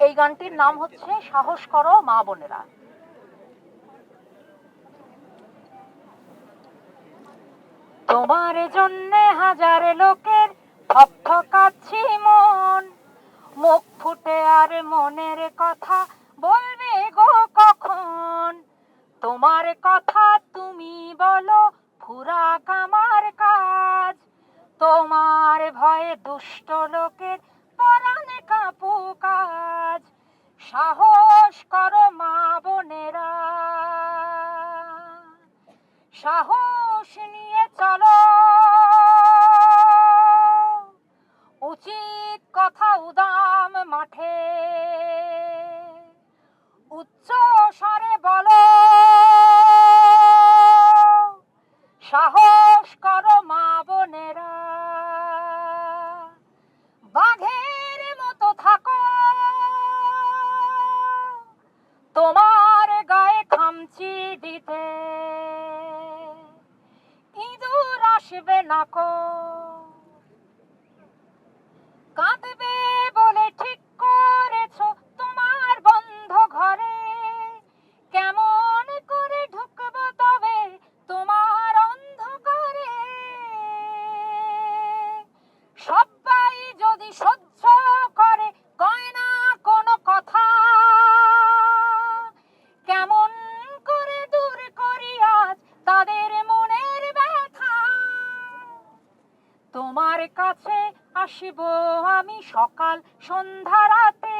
এই গানটির নাম হচ্ছে সাহস করো মা বোনেরা তোমার জন্যে হাজার লোকের থপথকাচ্ছি মন। মুখ ফুটে আর মনের কথা বলবে গো কখন? তোমার কথা তুমি বলো ফুরা কামার কাজ। তোমার ভয়ে দুষ্ট লোকের পরাণে কাপু কাজ সাহস করো মা বোনেরা। সাহস নিয়ে চলো। উচিত কথা উদাম মাঠে। উচ্চ ইঁদুর আসবে না কো তোমার কাছে আসিব আমি সকাল সন্ধ্যা রাতে।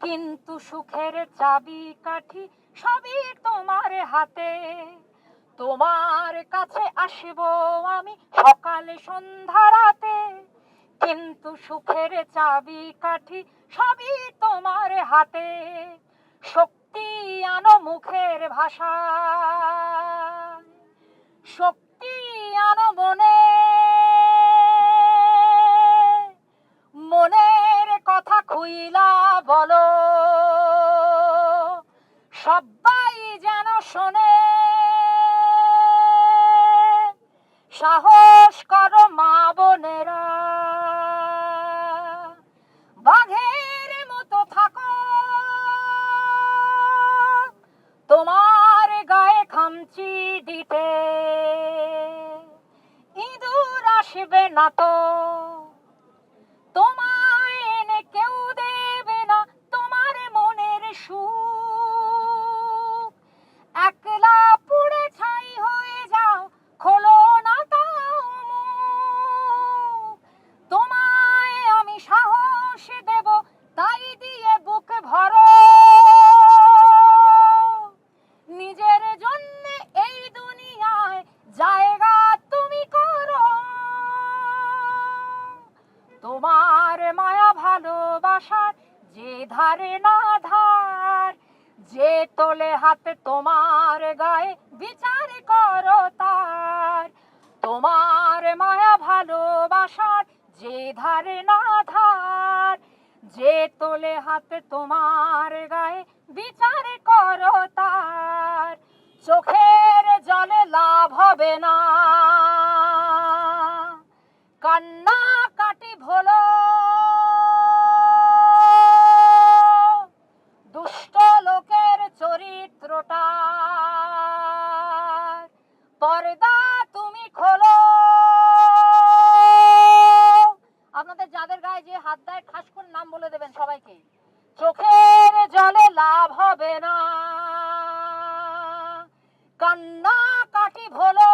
কিন্তু সুখের চাবি কাঠি সবই তোমার হাতে। তোমার কাছে আসিব আমি সকাল সন্ধ্যা রাতে। কিন্তু সুখের চাবি কাঠি সবই তোমার হাতে। শক্তি আনো মুখের ভাষা শক্তি শোনে সাহস করো মা বোনেরা। বাঘের মতো থাকো। তোমার গায়ে খামচি দিতে। ইঁদুর আসবে না তো। মায়া ভালোবাসার, যে ধারে না ধার, যে তোলে হাতে তোমার গায়ে, বিচার করো তার। তোমার মায়া ভালোবাসার, যে ধারে না ধার, যে তোলে হাতে তোমার গায়ে, বিচার করো তার। চোখের জলে লাভ হবে না। কান্না সবাইকে। চোখের জলে লাভ হবে না। কান্না কাটি ভোলো